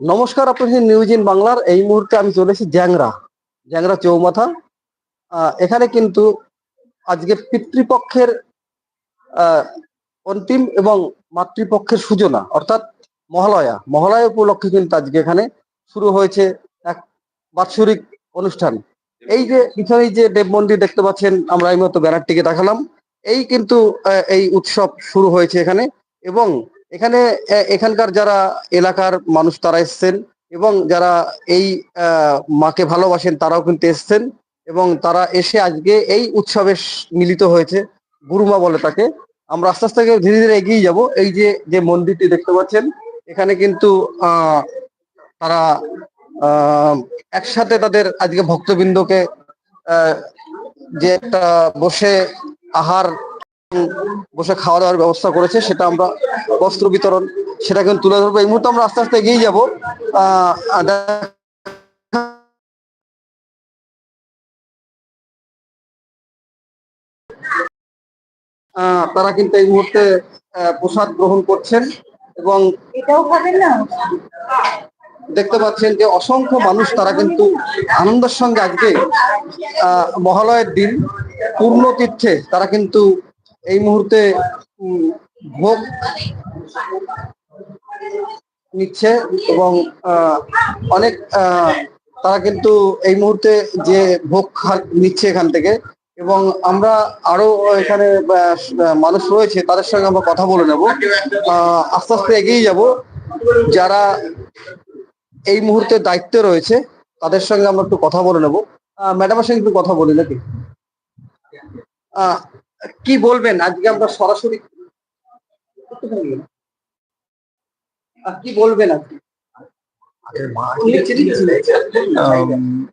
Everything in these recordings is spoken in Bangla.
নমস্কার আপনার নিউজ ইন বাংলার। এই মুহূর্তে আমি চলে এসেছি জ্যাংরা জ্যাংরা চৌমাথা। এখানে কিন্তু আজকে পিতৃপক্ষের অন্তিম এবং মাতৃপক্ষের সূচনা, অর্থাৎ মহালয়া। মহালয়া উপলক্ষে কিন্তু আজকে এখানে শুরু হয়েছে এক বাৎসরিক অনুষ্ঠান। এই যে পিছনে যে দেব মন্দির দেখতে পাচ্ছেন, আমরা এই মতো ব্যানারটিকে দেখালাম। এই কিন্তু এই উৎসব শুরু হয়েছে এখানে এবং এখানে এখানকার যারা এলাকার মানুষ তারা এসছেন এবং যারা এই মাকে ভালোবাসেন তারাও কিন্তু এসছেন এবং তারা এসে আজকে এই উৎসবে মিলিত হয়েছে গুরুমা বলে তাকে। আমরা আস্তে আস্তে ধীরে ধীরে এগিয়ে যাব। এই যে যে মন্দিরটি দেখতে পাচ্ছেন, এখানে কিন্তু তারা একসাথে তাদের আজকে ভক্তবৃন্দকে যে একটা বসে আহার বসে খাওয়া দাওয়ার ব্যবস্থা করেছে সেটা আমরা বস্ত্র বিতরণ সেটা কিন্তু তুলে ধরবো। এই মুহূর্তে আমরা আস্তে আস্তে এগিয়ে যাব। তারা কিন্তু এই মুহূর্তে প্রসাদ গ্রহণ করছেন এবং দেখতে পাচ্ছেন যে অসংখ্য মানুষ তারা কিন্তু আনন্দের সঙ্গে আজকে আহ, মহালয়ের দিন পূর্ণ তীর্থে তারা কিন্তু এই মুহূর্তে ভোগ নিচ্ছে এবং অনেক তারা কিন্তু এই মুহূর্তে যে ভোগ নিচ্ছে এখান থেকে এবং আমরা আরও এখানে মানুষ রয়েছে, তাদের সঙ্গে আমরা কথা বলে নেব। আস্তে আস্তে এগিয়ে যাব। যারা এই মুহূর্তে দায়িত্বে রয়েছে, তাদের সঙ্গে আমরা একটু কথা বলে নেব। ম্যাডামের সঙ্গে একটু কথা বলি নাকি? কি বলবেন? আজকে আমরা সরাসরি কি বলবেন আজকে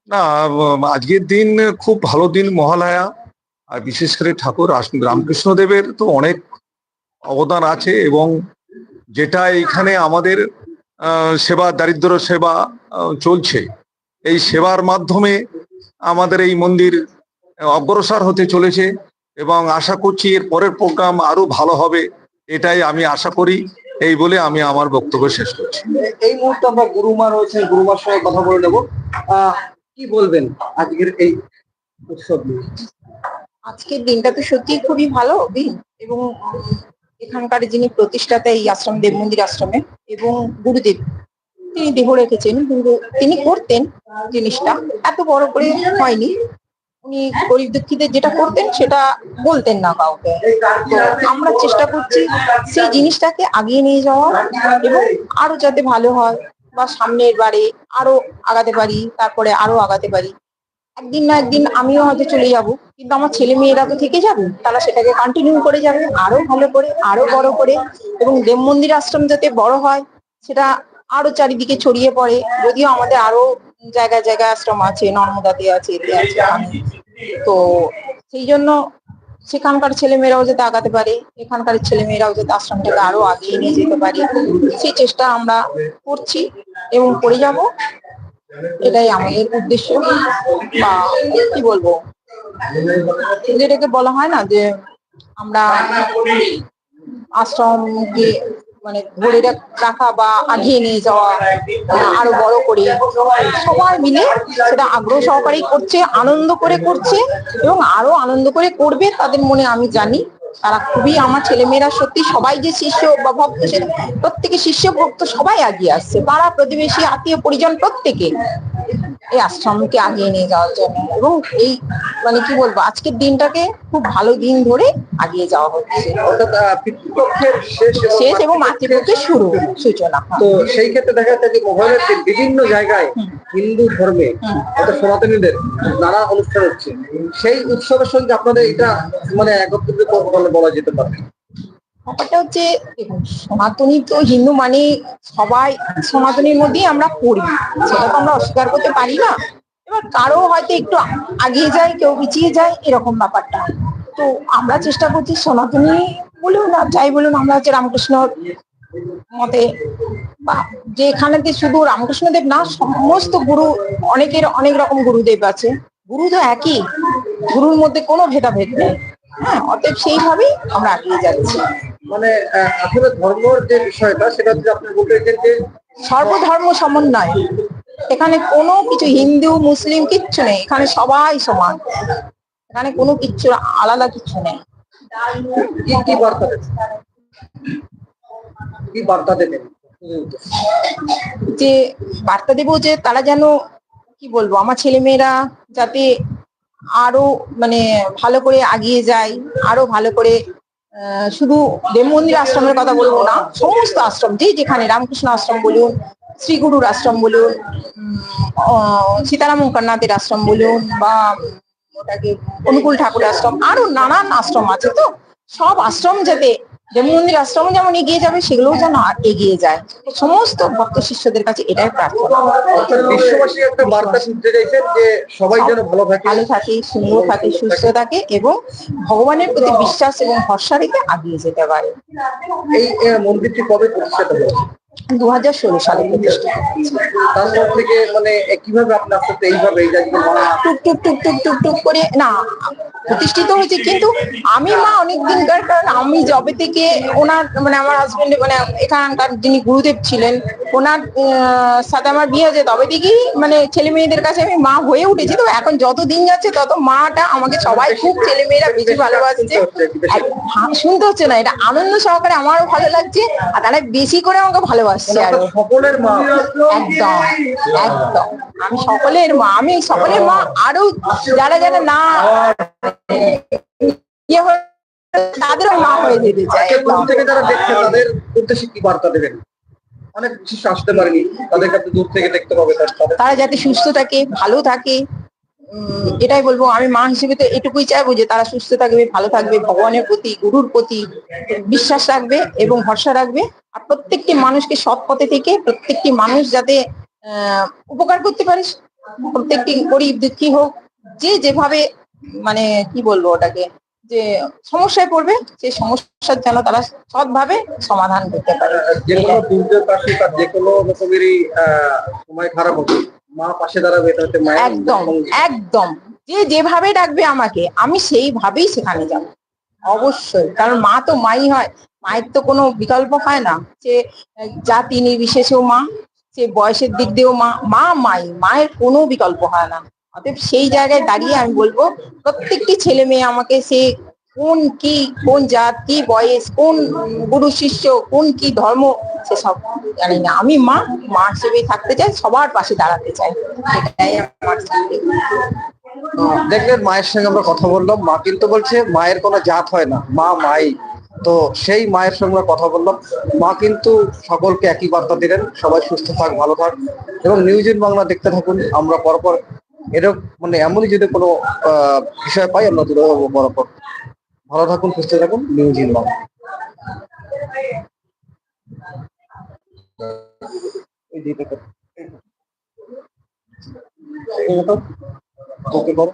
না আজকের দিন খুব ভালো দিন মহালয়া। আর বিশেষ করে ঠাকুর রাস- রামকৃষ্ণদেবের তো অনেক অবদান আছে এবং যেটা এখানে আমাদের সেবা দারিদ্র সেবা চলছে। এই সেবার মাধ্যমে আমাদের এই মন্দির অগ্রসর হতে চলেছে। এবং আশা করছি এর পরের প্রোগ্রাম আরও ভালো হবে এটাই আমি আশা করি এই বলে আমি আমার বক্তব্য শেষ করছি। এই মুহূর্তে আমরা গুরুমা রয়েছেন গুরুমার সঙ্গে কথা বলে নেব। আহ, কি বলবেন আজকের এই উৎসব নিয়ে? আজকের দিনটা তো সত্যি খুবই ভালো দিন এবং এখানকার যিনি প্রতিষ্ঠাতা এই আশ্রম দেব মন্দির আশ্রমে এবং গুরুদেব তিনি দেহ রেখেছেন কিন্তু তিনি করতেন জিনিসটা এত বড় করে হয়নি। উনি গরিব দুঃখীদের যেটা করতেন, সেটা বলতেন না কাউকে। তো আমরা চেষ্টা করছি সেই জিনিসটাকে আগিয়ে নিয়ে যাওয়া এবং আরও যাতে ভালো হয় বা সামনের বারে আরও আগাতে পারি, তারপরে আরও আগাতে পারি। একদিন না একদিন আমিও হয়তো চলে যাব, কিন্তু আমার ছেলে মেয়েরা তো থেকে যাবে, তারা সেটাকে কন্টিনিউ করে যাবে, আরও ভালো করে, আরও বড় করে এবং দেব মন্দির আশ্রম যাতে বড় হয়, সেটা আরও চারিদিকে ছড়িয়ে পড়ে, যদিও আমাদের আরও জায়গায় জায়গায় আশ্রম আছে, নর্মদাতে আছে, এতে আছে। তো সেই জন্য সেখানকার ছেলে মেয়েরাও যাতে আগাতে পারে, এখানকার ছেলে মেয়েরাও যাতে আশ্রমটাকে আরও আগিয়ে নিয়ে যেতে পারে, সেই চেষ্টা আমরা করছি এবং করে যাব। এটাই আমাদের উদ্দেশ্য। বা কি বলব? যেটাকে বলা হয় না যে আমরা আশ্রমকে মানে ধরে রাখ- বা আগিয়ে নিয়ে যাওয়া আরও বড় করে। সবাই মিলে সেটা আগ্রহ সহকারেই করছে, আনন্দ করে করছে এবং আরও আনন্দ করে করবে, তাদের মনে আমি জানি। তারা খুবই আমার ছেলেমেয়েরা সত্যি সবাই যে শিষ্য বা ভক্ত প্রত্যেকে শিষ্য, ভক্ত সবাই আগিয়ে আসছে। পাড়া, প্রতিবেশী, আত্মীয়, পরিজন প্রত্যেকে এই আশ্রমকে আগিয়ে নিয়ে যাওয়ার জন্য। এবং এই মানে কি বলব আজকের দিনটাকে খুব ভালো দিন ধরে আগিয়ে যাওয়া হচ্ছে। শেষ এবং মাতৃপক্ষের শুরু সূচনা। তো সেই ক্ষেত্রে দেখা যাচ্ছে যে দিন বিভিন্ন জায়গায় হিন্দু ধর্মে। অর্থাৎ সনাতনীদের নানা অনুষ্ঠান হচ্ছে। সেই উৎসবের সঙ্গে আপনাদের এটা মানে একত্রিত বলা যেতে পারে। ব্যাপারটা হচ্ছে, দেখুন, সনাতনী তো হিন্দু মানে সবাই সনাতনীর মধ্যেই আমরা পড়ি। সেটা তো আমরা অস্বীকার করতে পারি না। এবার কারও হয়তো একটু আগিয়ে যায়, কেউ পিছিয়ে যায়, এরকম ব্যাপারটা। তো আমরা চেষ্টা করছি সনাতনী বলুন না, যাই বলুন, আমরা হচ্ছে রামকৃষ্ণ মতে বা যে এখানেতে শুধু রামকৃষ্ণদেব না, সমস্ত গুরু, অনেকের অনেক রকম গুরুদেব আছে। গুরু তো একই, গুরুর মধ্যে কোনো ভেদাভেদ নেই। হ্যাঁ অতএব সেইভাবেই আমরা এগিয়ে যাচ্ছি। মানে আসলে ধর্মর যে বিষয়টা সেটা হচ্ছে আপনি বলতে যে সর্বধর্ম সমন্বয়। এখানে কোনো কিছু হিন্দু মুসলিম কিচ্ছু নেই। এখানে সবাই সমান। এখানে কোনো কিচ্ছু আলাদা কিচ্ছু নেই। কি বার্তা কি বার্তা দেবেন? যে বার্তা দেবো যে তারা যেন কি বলব আমার ছেলে মেয়েরা যাতে আরও মানে ভালো করে আগিয়ে যাই, আরও ভালো করে শুধু দেবমন্দির আশ্রমের কথা বলব না, সমস্ত আশ্রম যে যেখানে রামকৃষ্ণ আশ্রম বলুন, শ্রীগুরুর আশ্রম বলুন সীতারাম মুখান্নাথের আশ্রম বলুন বা ওটাকে অনুকূল ঠাকুর আশ্রম, আরও নানান আশ্রম আছে তো, সব আশ্রম যাতে দেব মন্দির আশ্রম যেমন এগিয়ে যাবে সেগুলোও যেন এগিয়ে যায়। সমস্ত ভক্ত শিষ্যদের কাছে এটাই প্রার্থনা। বিশ্ববাসী একটা বার্তা শুনতে চাইছেন যে সবাই যেন ভালো থাকে ভালো থাকে সুন্দর থাকে সুস্থ থাকে এবং ভগবানের প্রতি বিশ্বাস এবং ভরসা রেখে আগিয়ে যেতে পারে। এই মন্দিরটি কবে প্রতিষ্ঠিত হলো দু হাজার ষোলো সালে প্রতিষ্ঠিত। তারপর থেকে মানে কীভাবে এইভাবে টুক টুক টুক টুক টুক টুক করে না প্রতিষ্ঠিত হয়েছে কিন্তু আমি মা অনেক দিনকার কারণ আমি জবে থেকে ওনার মানে আমার হাজবেন্ড মানে এখানকার যিনি গুরুদেব ছিলেন ওনার সাথে আমার বিয়ে হয়েছে তবে থেকেই মানে ছেলে মেয়েদের কাছে আমি মা হয়ে উঠেছি তো এখন যত দিন যাচ্ছে তত মাটা আমাকে সবাই খুব ছেলে মেয়েরা বেশি ভালোবাসছে। এক- শুনতে হচ্ছে না এটা আনন্দ সহকারে আমারও ভালো লাগছে আর তারা বেশি করে আমাকে ভালোবাসছে আরও সকলের মা। একদম একদম। আমি সকলের মা আমি সকলের মা আরও যারা যারা না ইয়ে হয়ে তাদেরও মা হয়ে যেতে আজকে থেকে যারা দেখছে তাদের উদ্দেশ্যে কি বার্তা দেবেন? অনেক শিশু আসতে পারেনি তাদেরকে আপনি দূর থেকে দেখতে পাবে তারা যাতে সুস্থ থাকে ভালো থাকে। এটাই বলব, আমি মা হিসেবে তো এটুকুই চাইব যে তারা সুস্থ থাকবে, ভালো থাকবে, ভগবানের প্রতি, গুরুর প্রতি বিশ্বাস রাখবে এবং ভরসা রাখবে। আর প্রত্যেকটি মানুষকে সৎ পথে থেকে প্রত্যেকটি মানুষ যাতে উপকার করতে পারে, প্রত্যেকটি গরিব দুঃখী হোক, যে যেভাবে মানে কি বলব ওটাকে, যে সমস্যায় পড়বে সেই সমস্যার যেন তারা সৎভাবে সমাধান করতে পারে। যে কোনো দুর্যোগ আসে তার যে কোনো রকমেরই সময় খারাপ হবে মা পাশে দাঁড়াবে এটা হচ্ছে মায়ের একদম একদম। যে যেভাবে ডাকবে আমাকে আমি সেইভাবেই সেখানে যাব। অবশ্যই কারণ মা তো মাই হয়। মায়ের তো কোনো বিকল্প হয় না। সে জাতি নির্বিশেষেও মা সে বয়সের দিক দিয়েও মা মা মাই মায়ের কোনো বিকল্প হয় না। অতএব সেই জায়গায় দাঁড়িয়ে আমি বলব প্রত্যেকটি ছেলে মেয়ে আমাকে সে কোন কি, কোন জাত, কি বয়স, কোন গুরু শিষ্য, কোন কি ধর্ম, সেসব জানি না। আমি মা মা হিসেবেই থাকতে চাই, সবার পাশে দাঁড়াতে চাই। দেখলেন মায়ের সঙ্গে আমরা কথা বললাম। মা কিন্তু বলছে, মায়ের কোনো জাত হয় না। মা মাই। তো সেই মায়ের সঙ্গে কথা বললাম। মা কিন্তু সকলকে একই বার্তা দিলেন। সবাই সুস্থ থাক, ভালো থাক। এবং নিউজ ইন বাংলা দেখতে থাকুন। আমরা পরপর এরকম মানে এমনই যদি কোনো বিষয় পাই, আমরা ধরবো পরপর। ভালো থাকুন সুস্থ থাকুন। নিউজ ইন ওকে করো।